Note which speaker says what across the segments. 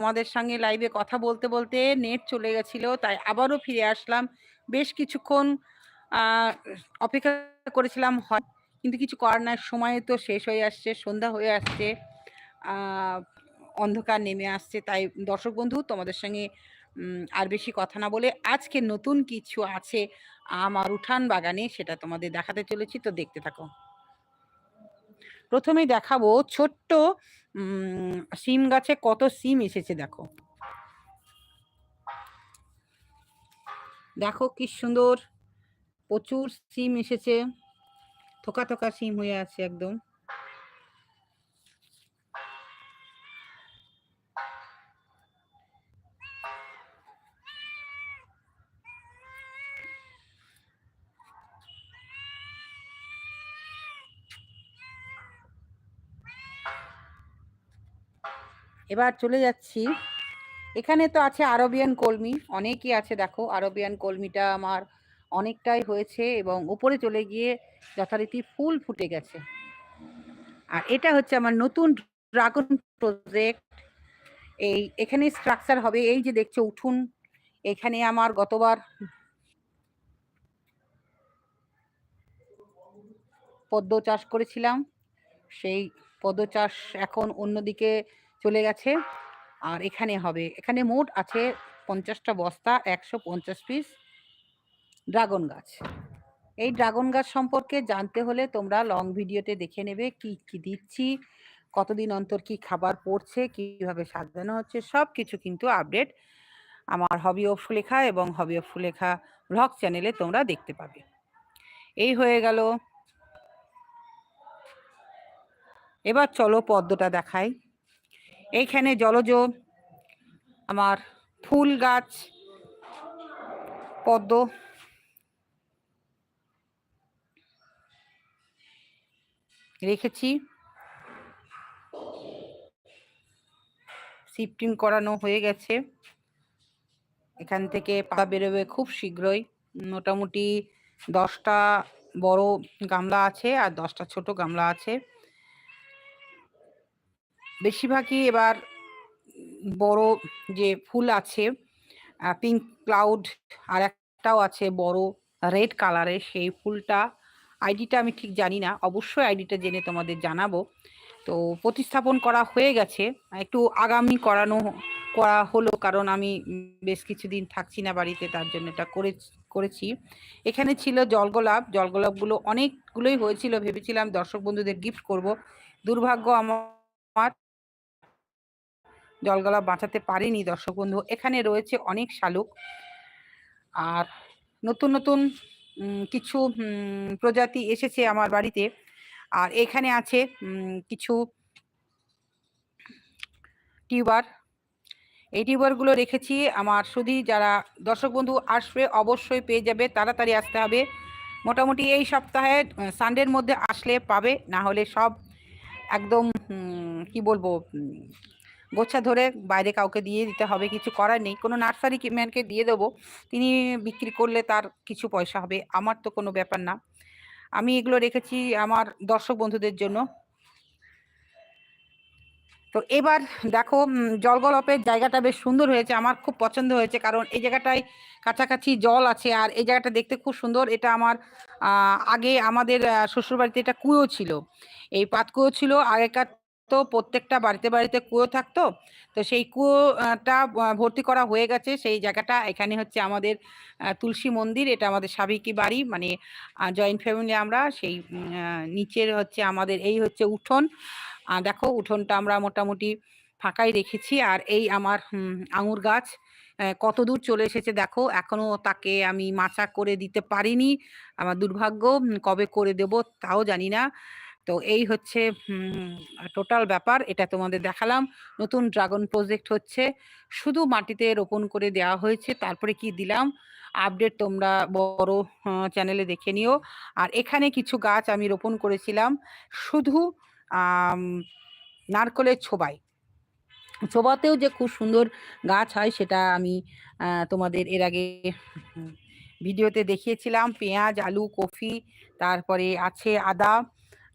Speaker 1: তোমাদের সঙ্গে লাইভে কথা বলতে বলতে নেট চলে গেছিল, তাই আবারও ফিরে আসলাম। বেশ কিছুক্ষণ অপেক্ষা করেছিলাম, হয়, কিন্তু কিছু করার নাই। সময় তো শেষ হয়ে আসছে, সন্ধ্যা হয়ে আসছে অন্ধকার নেমে আসছে, তাই দর্শক বন্ধু, তোমাদের সঙ্গে আর বেশি কথা না বলে আজকে নতুন কিছু আছে আমার উঠান বাগানে, সেটা তোমাদের দেখাতে চলেছি, তো দেখতে থাকো। প্রথমেই দেখাবো ছোট্ট সিম গাছে কত সিম এসেছে, দেখো। দেখো কি সুন্দর, প্রচুর সিম এসেছে, থোকা থোকা সিম হয়ে আছে একদম। এবার চলে যাচ্ছি। এখানে তো আছে আরবিয়ান কলমি, অনেকই আছে দেখো। আরবিয়ান কলমিটা আমার অনেকটাই হয়েছে এবং উপরে চলে গিয়ে যথারীতি ফুল ফুটে গেছে। আর এটা হচ্ছে আমার নতুন ড্রাগন প্রজেক্ট। এই এখানে স্ট্রাকচার হবে, এই যে দেখছ উঠুন। এখানে আমার গতবার পদ্ম চাষ করেছিলাম। সেই পদ্ম চাষ এখন অন্যদিকে চলে গেছে। আর এখানে হবে, এখানে মোট আছে পঞ্চাশটা বস্তা, একশো পঞ্চাশ পিস ড্রাগন গাছ। এই ড্রাগন গাছ সম্পর্কে জানতে হলে তোমরা লং ভিডিওতে দেখে নেবে কি কি দিচ্ছি, কতদিন অন্তর কি খাবার পড়ছে, কীভাবে সাজানো হচ্ছে সব কিছু কিন্তু আপডেট আমার হবি অফ সুলেখা এবং হবি অফ সুলেখা ব্লগ চ্যানেলে তোমরা দেখতে পাবে। এই হয়ে গেল। এবার চলো পদ্মটা দেখাই। এইখানে জলজ, আমার ফুল গাছ, পদ্ম। রেখেছি। শিফটিং করানো হয়ে গেছে। এখান থেকে পা বেরোবে খুব শীঘ্রই। মোটামুটি দশটা বড় গামলা আছে আর দশটা ছোট গামলা আছে। বেশিরভাগই এবার বড় যে ফুল আছে পিঙ্ক ক্লাউড আর একটাও আছে বড় রেড কালারের সেই ফুলটা আইডিটা আমি ঠিক জানি না। অবশ্যই আইডিটা জেনে তোমাদের জানাব। তো প্রতিস্থাপন করা হয়ে গেছে। একটু আগামী করানো, করা হলো কারণ আমি বেশ কিছুদিন থাকছি না বাড়িতে, তার জন্য এটা করে করেছি। এখানে ছিল জলগোলাপ। জলগোলাপগুলো অনেকগুলোই হয়েছিল। ভেবেছিলাম দর্শক বন্ধুদের গিফট করব। দুর্ভাগ্য আমার জলগোলাপ বাঁচাতে পারিনি দর্শক বন্ধু। এখানে রয়েছে অনেক শালুক। আর নতুন নতুন কিছু প্রজাতি এসেছে আমার বাড়িতে। আর এখানে আছে কিছু টিউবার। এই টিউবারগুলো রেখেছি আমার শুধু যারা দর্শক বন্ধু আসবে, অবশ্যই পেয়ে যাবে। তাড়াতাড়ি আসতে হবে। মোটামুটি এই সপ্তাহে সানডের মধ্যে আসলে পাবে। না হলে সব একদম কি বলব গোছা ধরে বাইরে কাউকে দিয়ে দিতে হবে, কিছু করার নেই। কোনো নার্সারি ম্যানকে দিয়ে দেবো, তিনি বিক্রি করলে তার কিছু পয়সা হবে, আমার তো কোনো ব্যাপার না। আমি এগুলো রেখেছি আমার দর্শক বন্ধুদের জন্য। তো এবার দেখো জলগলপের জায়গাটা বেশ সুন্দর হয়েছে, আমার খুব পছন্দ হয়েছে, কারণ এই জায়গাটায় কাছাকাছি জল আছে, আর এই জায়গাটা দেখতে খুব সুন্দর। এটা আমার আগে আমাদের শ্বশুরবাড়িতে এটা কুয়ো ছিল। এই পাত কুয়ো ছিল, আগেকার তো প্রত্যেকটা বাড়িতে বাড়িতে কুয়ো থাকতো। তো সেই কুয়োটা ভর্তি করা হয়ে গেছে। সেই জায়গাটা এখানে হচ্ছে আমাদের তুলসী মন্দির। এটা আমাদের সাবিকি বাড়ি মানে জয়েন্ট ফ্যামিলি আমরা। সেই নিচের হচ্ছে আমাদের এই হচ্ছে উঠোন। দেখো, উঠোনটা আমরা মোটামুটি ফাঁকাই রেখেছি। আর এই আমার আঙুর গাছ কত দূর চলে এসেছে দেখো। এখনও তাকে আমি মাচা করে দিতে পারিনি। আমার দুর্ভাগ্য কবে করে দেব তাও জানি না। তো এই হচ্ছে টোটাল ব্যাপার, এটা তোমাদের দেখালাম। নতুন ড্রাগন প্রজেক্ট হচ্ছে, শুধু মাটিতে রোপণ করে দেওয়া হয়েছে, তারপরে কি দিলাম? আপডেট তোমরা বড় চ্যানেলে দেখে নিও। আর এখানে কিছু গাছ আমি রোপণ করেছিলাম, শুধু নারকলের ছোবাই। ছোবাতেও যে খুব সুন্দর গাছ হয়, সেটা আমি তোমাদের এর আগে ভিডিওতে দেখিয়েছিলাম। পেঁয়াজ, আলু কফি তারপরে আছে আদা।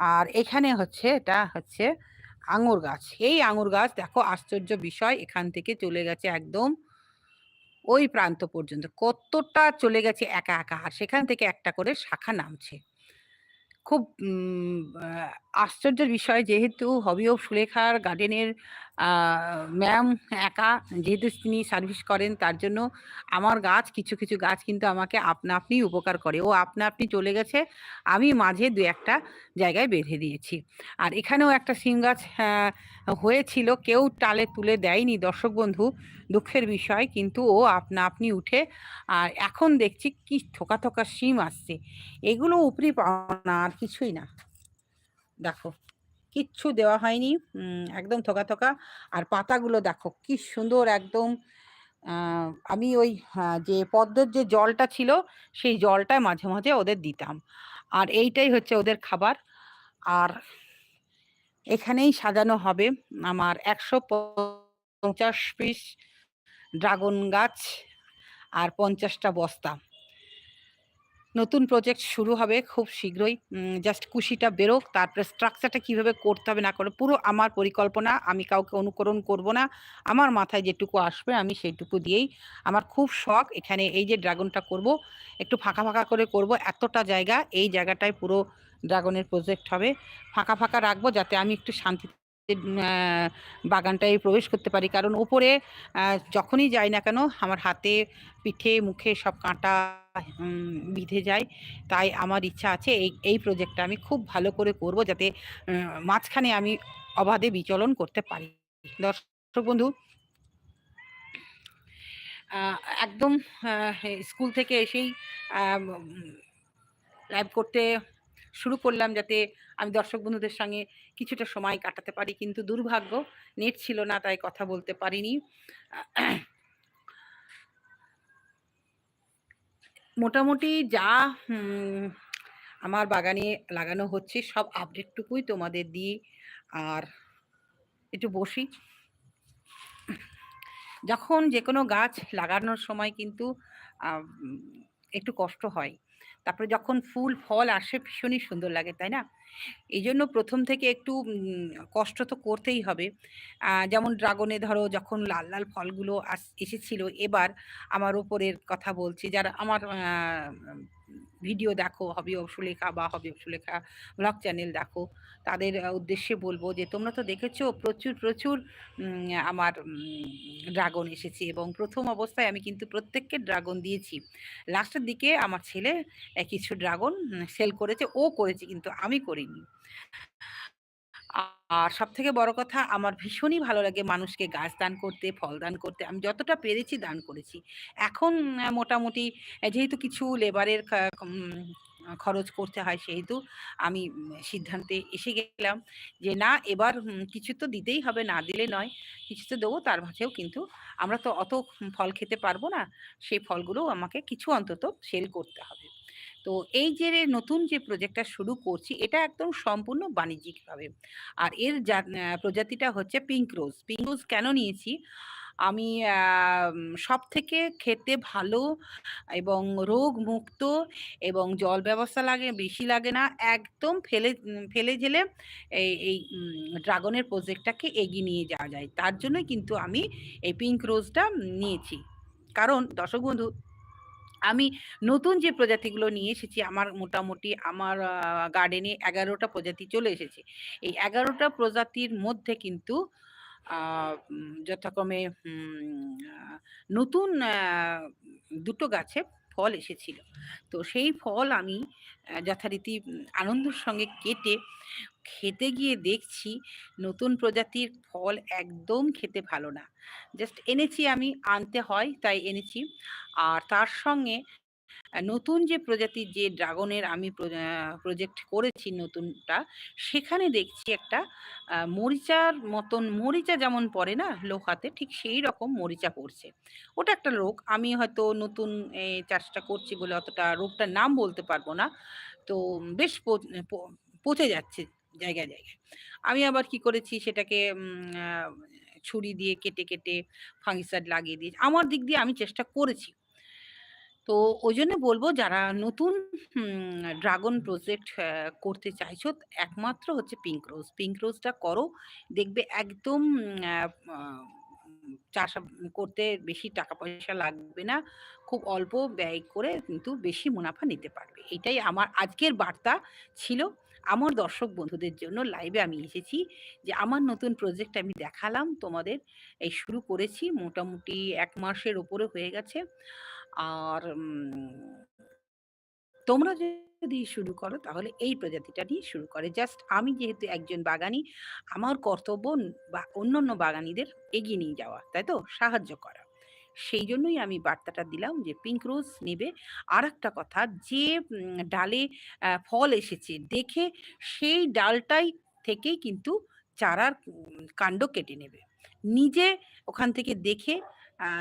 Speaker 1: আর এখানে হচ্ছে, এটা হচ্ছে আঙুর গাছ। এই আঙুর গাছ, দেখো, আশ্চর্য বিষয়, এখান থেকে চলে গেছে একদম ওই প্রান্ত পর্যন্ত। কতটা চলে গেছে একা একা, আর সেখান থেকে একটা করে শাখা নামছে। খুব আশ্চর্যের বিষয় যেহেতু হবি অফ সুলেখার গার্ডেনের ম্যাম একা, যেহেতু তিনি সার্ভিস করেন, তার জন্য আমার গাছ, কিছু কিছু গাছ কিন্তু আমাকে আপনা আপনি উপকার করে। ও আপনা আপনি চলে গেছে, আমি মাঝে দু একটা জায়গায় বেঁধে দিয়েছি। আর এখানেও একটা সিম গাছ হয়েছিল, কেউ টালে তুলে দেয়নি, দর্শক বন্ধু, দুঃখের বিষয়, কিন্তু ও আপনা আপনি উঠে, আর এখন দেখছি কি থোকা থোকা সিম আসছে। এগুলো উপরি পাওনা, আর কিছুই না। দেখো, কিচ্ছু দেওয়া হয়নি। একদম থোকা থোকা। আর পাতাগুলো দেখো, কি সুন্দর একদম আমি ওই যে পদ্মর যে জলটা ছিল, সেই জলটায় মাঝে মাঝে ওদের দিতাম। আর এইটাই হচ্ছে ওদের খাবার। আর এখানেই সাজানো হবে আমার একশো পঞ্চাশ পিস ড্রাগন গাছ আর পঞ্চাশটা বস্তা। নতুন প্রজেক্ট শুরু হবে খুব শীঘ্রই। জাস্ট কুশিটা বেরোক, তারপরে স্ট্রাকচারটা কীভাবে করতে হবে না করে পুরো আমার পরিকল্পনা, আমি কাউকে অনুকরণ করব না। আমার মাথায় যেটুকু আসবে, আমি সেইটুকু দিয়েই। আমার খুব শখ, এখানে এই যে ড্রাগনটা করব, একটু ফাঁকা ফাঁকা করে করব, এতটা জায়গা, এই জায়গাটায় পুরো ড্রাগনের প্রজেক্ট হবে। ফাঁকা ফাঁকা রাখব, যাতে আমি একটু শান্তি বাগানটায় প্রবেশ করতে পারি। কারণ ওপরে যখনই যাই না কেন, আমার হাতে, পিঠে, মুখে সব কাঁটা বিঁধে যায়। তাই আমার ইচ্ছা আছে এই এই প্রজেক্টটা আমি খুব ভালো করে করব যাতে মাঝখানে আমি অবাধে বিচলন করতে পারি। দর্শক বন্ধু একদম স্কুল থেকে এসেই লাইভ করতে শুরু করলাম যাতে আমি দর্শক বন্ধুদের সঙ্গে কিছুটা সময় কাটাতে পারি, কিন্তু দুর্ভাগ্য, নেট ছিল না, তাই কথা বলতে পারিনি। মোটামুটি যা আমার বাগানে লাগানো হচ্ছে, সব আপডেটটুকুই তোমাদের দিই। আর একটু বসি। যখন যে কোনো গাছ লাগানোর সময় কিন্তু একটু কষ্ট হয়। তারপরে যখন ফুল, ফল আসে ভীষণই সুন্দর লাগে, তাই না? এই জন্য প্রথম থেকে একটু কষ্ট তো করতেই হবে। যেমন ড্রাগনে ধরো যখন লাল লাল ফলগুলো আস, এসেছিল, এবার আমার ওপরের কথা বলছি, যারা আমার ভিডিও দেখো, হবি অবসুলেখা বা হবি অবসুলেখা ব্লগ চ্যানেল দেখো। তাদের উদ্দেশ্যে বলব যে, তোমরা তো দেখেছ প্রচুর প্রচুর আমার ড্রাগন এসেছে এবং প্রথম অবস্থায় আমি কিন্তু প্রত্যেককে ড্রাগন দিয়েছি। লাস্টের দিকে আমার ছেলে কিছু ড্রাগন সেল করেছে। ও করেছে কিন্তু আমি করিনি। আর সব থেকে বড় কথা, আমার ভীষণই ভালো লাগে মানুষকে গাছ দান করতে, ফল দান করতে। আমি যতটা পেরেছি দান করেছি। এখন মোটামুটি যেহেতু কিছু লেবারের খরচ করতে হয় সেহেতু আমি সিদ্ধান্তে এসে গেলাম যে না, এবার কিছু তো দিতেই হবে, না দিলে নয়, কিছু তো দেবো, তার মাঝেও কিন্তু আমরা তো অত ফল খেতে পারব না। সেই ফলগুলো আমাকে কিছু অন্তত সেল করতে হবে। তো এই যে নতুন যে প্রজেক্টটা শুরু করছি, এটা একদম সম্পূর্ণ বাণিজ্যিকভাবে আর এর প্রজাতিটা হচ্ছে পিঙ্ক রোজ পিঙ্ক রোজ কেন নিয়েছি? আমি সব থেকে খেতে ভালো এবং রোগ মুক্ত এবং জল ব্যবস্থা লাগে, বেশি লাগে না, একদম ফেলে ফেলে ঝেলে এই এই ড্রাগনের প্রজেক্টটাকে এগিয়ে নিয়ে যাওয়া যায়। তার জন্যই কিন্তু আমি এই পিঙ্ক রোজটা নিয়েছি। কারণ দর্শক বন্ধু আমি নতুন যে প্রজাতিগুলো নিয়ে এসেছি, আমার মোটামুটি আমার গার্ডেনে এগারোটা প্রজাতি চলে এসেছে। এই এগারোটা প্রজাতির মধ্যে কিন্তু যথাক্রমে নতুন দুটো গাছে ফল এসেছিল। তো সেই ফল আমি যথারীতি আনন্দের সঙ্গে কেটে খেতে গিয়ে দেখছি নতুন প্রজাতির ফল একদম খেতে ভালো না। জাস্ট এনেছি আমি, আনতে হয়, তাই এনেছি। আর তার সঙ্গে নতুন যে প্রজাতির যে ড্রাগনের আমি প্রজেক্ট করেছি নতুনটা, সেখানে দেখছি একটা মরিচার মতন, মরিচা যেমন পড়ে না লোহাতে ঠিক সেই রকম মরিচা পড়ছে। ওটা একটা রোগ, আমি হয়তো নতুন চাষটা করছি বলে অতটা রোগটার নাম বলতে পারব না। তো বেশ পচে যাচ্ছে জায়গায় জায়গায়। আমি আবার কি করেছি, সেটাকে ছুরি দিয়ে কেটে কেটে ফাঙ্গিসাইড লাগিয়ে দিয়েছি। আমার দিক দিয়ে আমি চেষ্টা করেছি। তো ওই জন্য বলব যারা নতুন ড্রাগন প্রজেক্ট করতে চাইছো, একমাত্র হচ্ছে পিঙ্ক রোজ পিঙ্ক রোজটা করো, দেখবে একদম চাষ করতে বেশি টাকা পয়সা লাগবে না, খুব অল্প ব্যয় করে কিন্তু বেশি মুনাফা নিতে পারবে। এটাই আমার আজকের বার্তা ছিল। আমার দর্শক বন্ধুদের জন্য লাইভে আমি এসেছি যে আমার নতুন প্রজেক্ট আমি দেখালাম তোমাদের, এই শুরু করেছি। মোটামুটি এক মাসের উপরে হয়ে গেছে। আর তোমরা যদি শুরু করো, তাহলে এই প্রজাতিটা দিয়ে শুরু করে। জাস্ট আমি যেহেতু একজন বাগানি, আমার কর্তব্য বা অন্যান্য বাগানীদের এগিয়ে নিয়ে যাওয়া, তাই তো? সাহায্য করা। সেই জন্যই আমি বার্তাটা দিলাম যে, পিঙ্ক রোজ নেবে। আর একটা কথা, যে ডালে ফল এসেছে, দেখে সেই ডালটাই থেকেই কিন্তু চারার কাণ্ড কেটে নেবে। নিজে ওখান থেকে দেখে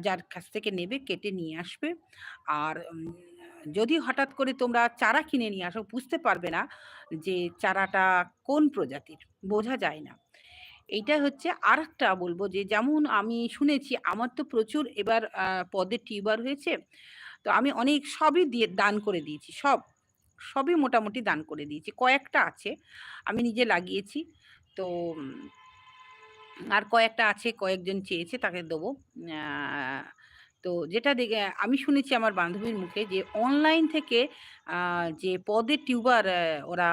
Speaker 1: যার কাছ থেকে নেবে কেটে নিয়ে আসবে। আর যদি হঠাৎ করে তোমরা চারা কিনে নিয়ে আসো, বুঝতে পারবে না যে চারাটা কোন প্রজাতির, বোঝা যায় না। এইটা হচ্ছে আর একটা বলব যে, যেমন আমি শুনেছি, আমার তো প্রচুর এবার পদে টিউবার হয়েছে। তো আমি অনেক সবই দিয়ে, দান করে দিয়েছি, সব, সবই মোটামুটি দান করে দিয়েছি। কয়েকটা আছে, আমি নিজে লাগিয়েছি। তো আর কয়েকটা আছে কয়েকজন চেয়েছে তাকে দেবো। তো যেটা দেখে আমি শুনেছি আমার বান্ধবীর মুখে যে অনলাইন থেকে যে পদের টিউবার ওরা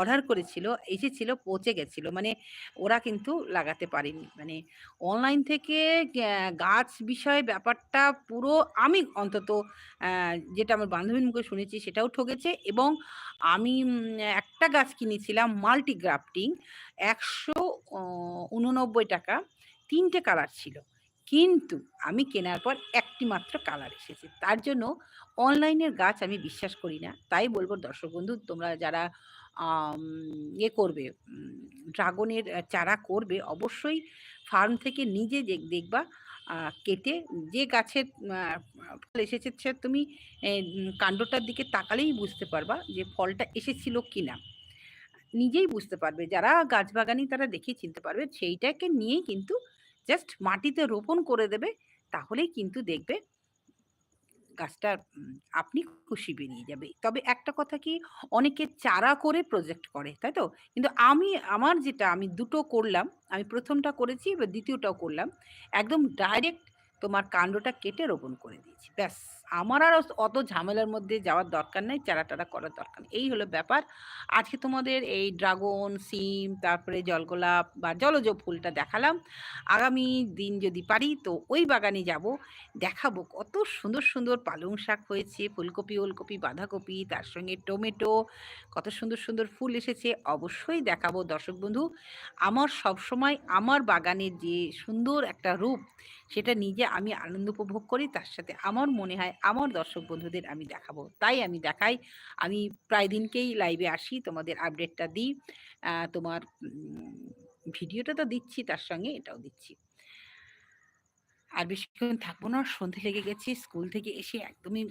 Speaker 1: অর্ডার করেছিল, এসেছিল, পচে গেছিল। মানে ওরা কিন্তু লাগাতে পারেনি। মানে অনলাইন থেকে গাছ বিষয়ে ব্যাপারটা পুরো আমি অন্তত যেটা আমার বান্ধবীর মুখে শুনেছি সেটাও ঠকেছে এবং আমি একটা গাছ কিনেছিলাম মাল্টি গ্রাফটিং একশো উননব্বই টাকা, তিনটে কালার ছিল। কিন্তু আমি কেনার পর একটি মাত্র কালার এসেছে। তার জন্য অনলাইনের গাছ আমি বিশ্বাস করি না। তাই বলব দর্শক বন্ধু, তোমরা যারা ইয়ে করবে ড্রাগনের চারা করবে, অবশ্যই ফার্ম থেকে নিজে দেখ- দেখবা কেটে যে গাছের ফল এসেছে সে তুমি কাণ্ডটার দিকে তাকালেই বুঝতে পারবা যে ফলটা এসেছিল কি না নিজেই বুঝতে পারবে। যারা গাছ বাগানি তারা দেখে চিনতে পারবে, সেইটাকে নিয়েই কিন্তু জাস্ট মাটিতে রোপণ করে দেবে, তাহলেই কিন্তু দেখবে গাছটা আপনি খুশি বেরিয়ে যাবে। তবে একটা কথা কি, অনেকে চারা করে প্রজেক্ট করে, তাই তো? কিন্তু আমি, আমার যেটা, আমি দুটো করলাম, আমি প্রথমটা করেছি, এবার দ্বিতীয়টাও করলাম। একদম ডাইরেক্ট তোমার কাণ্ডটা কেটে রোপণ করে দিয়েছি। ব্যাস, আমার আর অত ঝামেলার মধ্যে যাওয়ার দরকার নেই চারা টারা করার দরকার এই হলো ব্যাপার। আজকে তোমাদের এই ড্রাগন, সিম, তারপরে জলগোলাপ বা জলজ ফুলটা দেখালাম। আগামী দিন যদি পারি তো ওই বাগানে যাব। দেখাবো কত সুন্দর সুন্দর পালং শাক হয়েছে, ফুলকপি, ওলকপি, বাঁধাকপি, তার সঙ্গে টমেটো, কত সুন্দর সুন্দর ফুল এসেছে, অবশ্যই দেখাবো। দর্শক বন্ধু, আমার সবসময় আমার বাগানের যে সুন্দর একটা রূপ সেটা নিজে আমি আনন্দ উপভোগ করি, তার সাথে আমার মনে হয় আমার দর্শক বন্ধুদের আমি দেখাবো। তাই আমি দেখাই, আমি প্রায় দিনকেই লাইভে আসি, তোমাদের আপডেটটা দিই। তোমার ভিডিওটা তো দিচ্ছি, তার সঙ্গে এটাও দিচ্ছি। আর বেশিক্ষণ থাকব না, সন্ধে লেগে গেছি, স্কুল থেকে এসে একদমই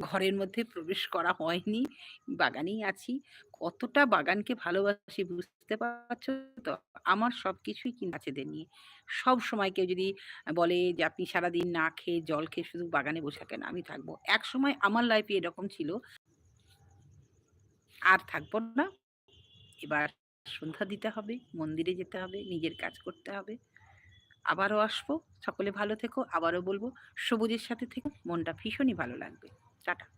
Speaker 1: ঘরের মধ্যে প্রবেশ করা হয়নি। বাগানেই আছি। কতটা বাগানকে ভালোবাসি বুঝতে পারছ তো? আমার সব কিছুই গাছেদের নিয়ে। সব সময় কেউ যদি বলে যে, আপনি সারাদিন না খেয়ে জল খেয়ে শুধু বাগানে বসে থাকেন, আমি থাকব। এক সময় আমার লাইফে এরকম ছিল। আর থাকব না। এবার সন্ধ্যা দিতে হবে, মন্দিরে যেতে হবে, নিজের কাজ করতে হবে। আবারও আসব। সকলে ভালো থেকো। আবারও বলব, সবুজের সাথে থেকো। মনটা ভীষণই ভালো লাগবে। টাটা